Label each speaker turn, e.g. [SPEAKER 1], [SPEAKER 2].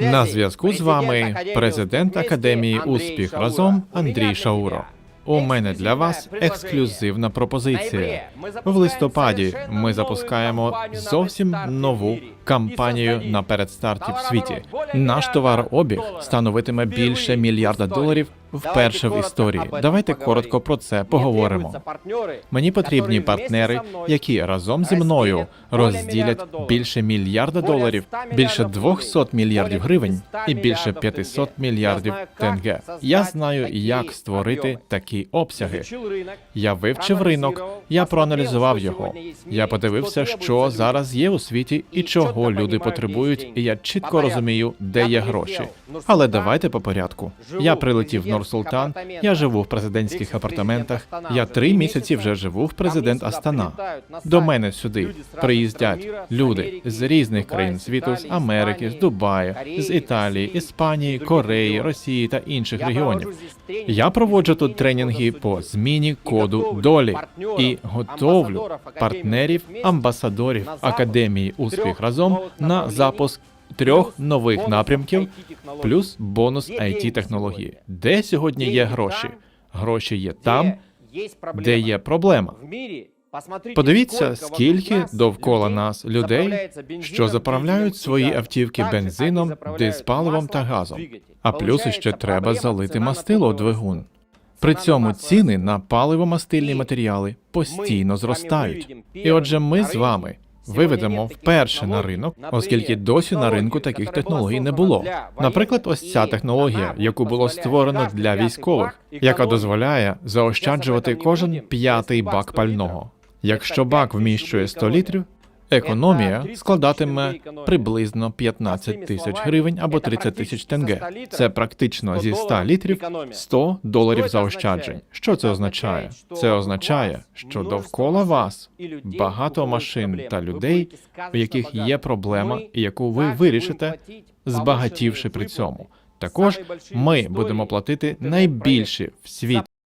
[SPEAKER 1] На зв'язку з вами президент Академії Успіх. Разом Андрій Шауро. У мене для вас ексклюзивна пропозиція. В листопаді ми запускаємо зовсім нову кампанію на передстарті в світі. Наш товарообіг становитиме більше мільярда доларів вперше в історії. Давайте коротко про це поговоримо. Мені потрібні партнери, які разом зі мною розділять більше мільярда доларів, більше 200 мільярдів гривень і більше 500 мільярдів тенге. Я знаю, як створити такі обсяги. Я вивчив ринок, я проаналізував його. Я подивився, що зараз є у світі і чого люди потребують, і я чітко розумію, де є гроші. Але давайте по порядку. Я прилетів в Нур-Султан, я живу в президентських апартаментах. Я три місяці вже живу в президент Астана. До мене сюди приїздять люди з різних країн світу, з Америки, з Дубаю, з Італії, Іспанії, Кореї, Росії та інших регіонів. Я проводжу тут тренінги по зміні коду долі і готовлю партнерів, амбасадорів Академії Успіх разом на запуск трьох нових напрямків, плюс бонус it технології. Де сьогодні є гроші? Гроші є там, де є проблема. Подивіться, скільки довкола нас людей, що заправляють свої автівки бензином, диспаливом та газом. А плюс іще треба залити мастило у двигун. При цьому ціни на паливо-мастильні матеріали постійно зростають. І отже, ми з вами виведемо вперше на ринок, оскільки досі на ринку таких технологій не було. Наприклад, ось ця технологія, яку було створено для військових, яка дозволяє заощаджувати кожен п'ятий бак пального. Якщо бак вміщує 100 літрів, економія складатиме приблизно 15 тисяч гривень або 30 тисяч тенге. Це практично зі 100 літрів 100 доларів заощаджень. Що це означає? Це означає, що довкола вас багато машин та людей, у яких є проблема, і яку ви вирішите, збагатівши при цьому. Також ми будемо платити найбільші в світі